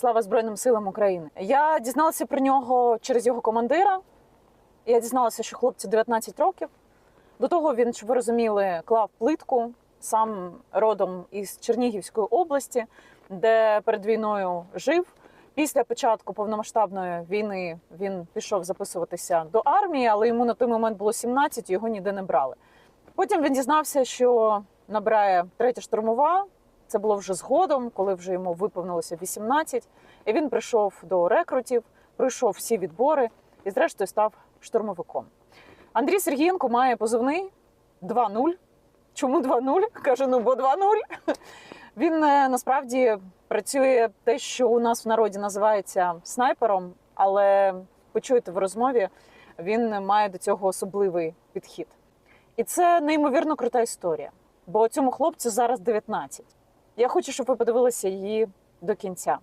Слава Збройним силам України. Я дізналася про нього через його командира. Я дізналася, що хлопцю 19 років. До того він, щоб ви розуміли, клав плитку сам родом із Чернігівської області, де перед війною жив. Після початку повномасштабної війни він пішов записуватися до армії, але йому на той момент було 17, його ніде не брали. Потім він дізнався, що набирає третя штурмова. Це було вже згодом, коли вже йому виповнилося 18. І він прийшов до рекрутів, пройшов всі відбори і, зрештою, став штурмовиком. Андрій Сергієнко має позивний 2-0. Чому 2-0? Каже, ну бо 2-0. Він е, насправді працює те, що у нас в народі називається снайпером, але почуєте в розмові, він має до цього особливий підхід. І це неймовірно крута історія. Бо цьому хлопцю зараз 19. Я хочу, щоб ви подивилися її до кінця.